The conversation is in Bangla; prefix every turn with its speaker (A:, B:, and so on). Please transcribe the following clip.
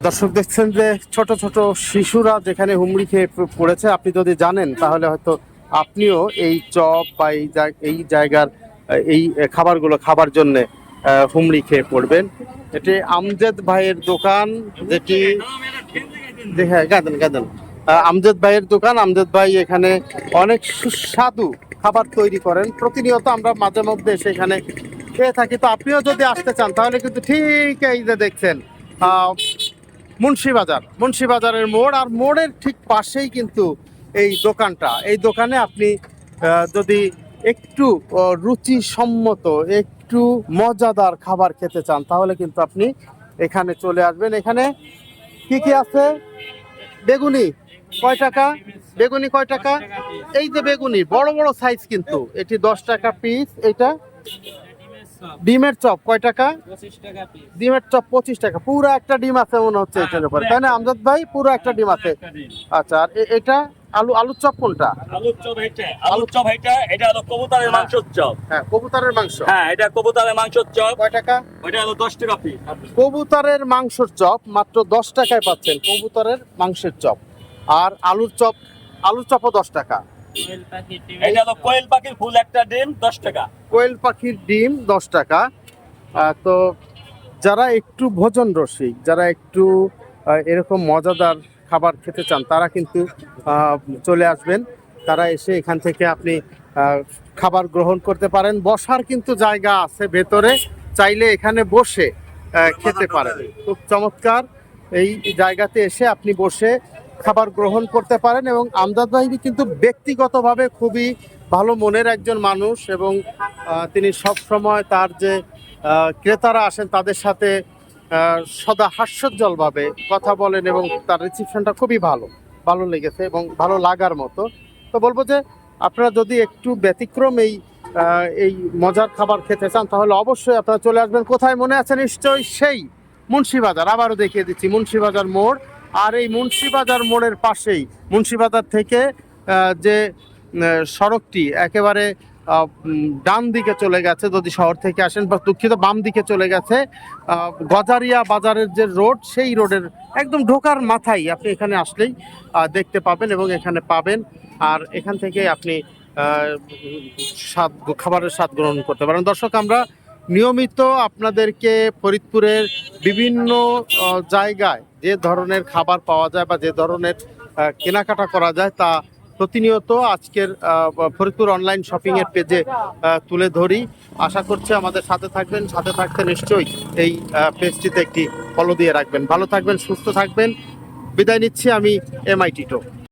A: দর্শক দেখছেন যে ছোট ছোট শিশুরা যেখানে হুমড়ি খেয়ে পড়েছে, আপনি যদি জানেন, তাহলে হয়তো আপনিও এই চপ বা এই এই জায়গার এই খাবারগুলো খাবার জন্য হুমড়ি খেয়ে পড়বেন। এটি আমজেদ ভাইয়ের দোকান, যেটি হ্যাঁ গাদেন গাদেন। আমজেদ ভাইয়ের দোকান। আমজেদ ভাই এখানে অনেক সুস্বাদু খাবার তৈরি করেন। প্রতিনিয়ত আমরা মাঝে মধ্যে সেখানে খেয়ে থাকি। তো আপনিও যদি আসতে চান, তাহলে কিন্তু ঠিক এই যে দেখছেন মুন্সিবাজার। মুন্সিবাজারের মোড় আর মোড়ের ঠিক পাশেই কিন্তু এই দোকানটা। এই দোকানে আপনি যদি একটু রুচিসম্মত, একটু মজাদার খাবার খেতে চান, তাহলে কিন্তু আপনি এখানে চলে আসবেন। এখানে কি কি আছে? বেগুনি কয় টাকা? বেগুনি কয় টাকা? এই যে বেগুনি, বড় বড় সাইজ কিন্তু। এটি দশ টাকা পিস এটা ডিমের চপ কয় টাকা? ডিমের চপ পঁচিশ টাকা। পুরো একটা ডিম আছে মনে হচ্ছে এটার উপরে। তাই না আমজাদ ভাই? পুরো একটা ডিম আছে। আচ্ছা আর এটা আলু আলুর চপ কোনটা?
B: আলুর চপ এটা আলুর চপ এটা এটা হলো কবুতরের মাংসের চপ।
A: হ্যাঁ কবুতরের মাংস।
B: হ্যাঁ এটা কবুতরের মাংসের চপ।
A: কয় টাকা?
B: ওইটা হলো দশ টাকা পিস
A: কবুতরের মাংসের চপ মাত্র দশ টাকায় পাচ্ছেন কবুতরের মাংসের চপ। আর আলুর চপ আলুর চপও দশ টাকা।
B: এটা হলো কোয়েল পাখির ফুল একটা ডিম দশ টাকা।
A: কোয়েল পাখির ডিম দশ টাকা। তো যারা একটু ভোজন রসিক যারা একটু এরকম মজাদার খাবার খেতে চান তারা কিন্তু চলে আসবেন। তারা এসে এখান থেকে আপনি খাবার গ্রহণ করতে পারেন। বসার কিন্তু জায়গা আছে ভেতরে চাইলে এখানে বসে খেতে পারেন। খুব চমৎকার। এই জায়গাতে এসে আপনি বসে খাবার গ্রহণ করতে পারেন এবং আমদাদ ভাই কিন্তু ব্যক্তিগতভাবে খুবই ভালো মনের একজন মানুষ এবং তিনি সব সময় তার যে ক্রেতারা আসেন তাদের সাথে সদা হাস্যোজ্জ্বলভাবে কথা বলেন এবং তার রিসিপশনটা খুবই ভালো ভালো লেগেছে এবং ভালো লাগার মতো। তো বলব যে, আপনারা যদি একটু ব্যতিক্রম এই এই মজার খাবার খেতে চান, তাহলে অবশ্যই আপনারা চলে আসবেন। কোথায় মনে আছে? নিশ্চয়ই সেই মুন্সিবাজার। আবারও দেখিয়ে দিচ্ছি মুন্সিবাজার মোড়। আর এই মুন্সিবাজার মোড়ের পাশেই, মুন্সিবাজার থেকে যে সড়কটি একেবারে ডান দিকে চলে গেছে, যদি শহর থেকে আসেন বা দুঃখিত বাম দিকে চলে গেছে গজারিয়া বাজারের যে রোড, সেই রোডের একদম ঢোকার মাথায় আপনি এখানে আসলেই দেখতে পাবেন এবং এখানে পাবেন। আর এখান থেকে আপনি স্বাদ, খাবারের স্বাদ গ্রহণ করতে পারেন। দর্শক, আমরা নিয়মিত আপনাদেরকে ফরিদপুরের বিভিন্ন জায়গায় যে ধরনের খাবার পাওয়া যায় বা যে ধরনের কেনাকাটা করা যায় তা প্রতিনিয়ত আজকের ফরিদপুর অনলাইন শপিং এর পেজে তুলে ধরি। আশা করছি আমাদের সাথে থাকবেন, সাথে থাকতে নিশ্চয়ই এই পেজটিতে একটি ফলো দিয়ে রাখবেন। ভালো থাকবেন, সুস্থ থাকবেন। বিদায় নিচ্ছি আমি এমআই টিটো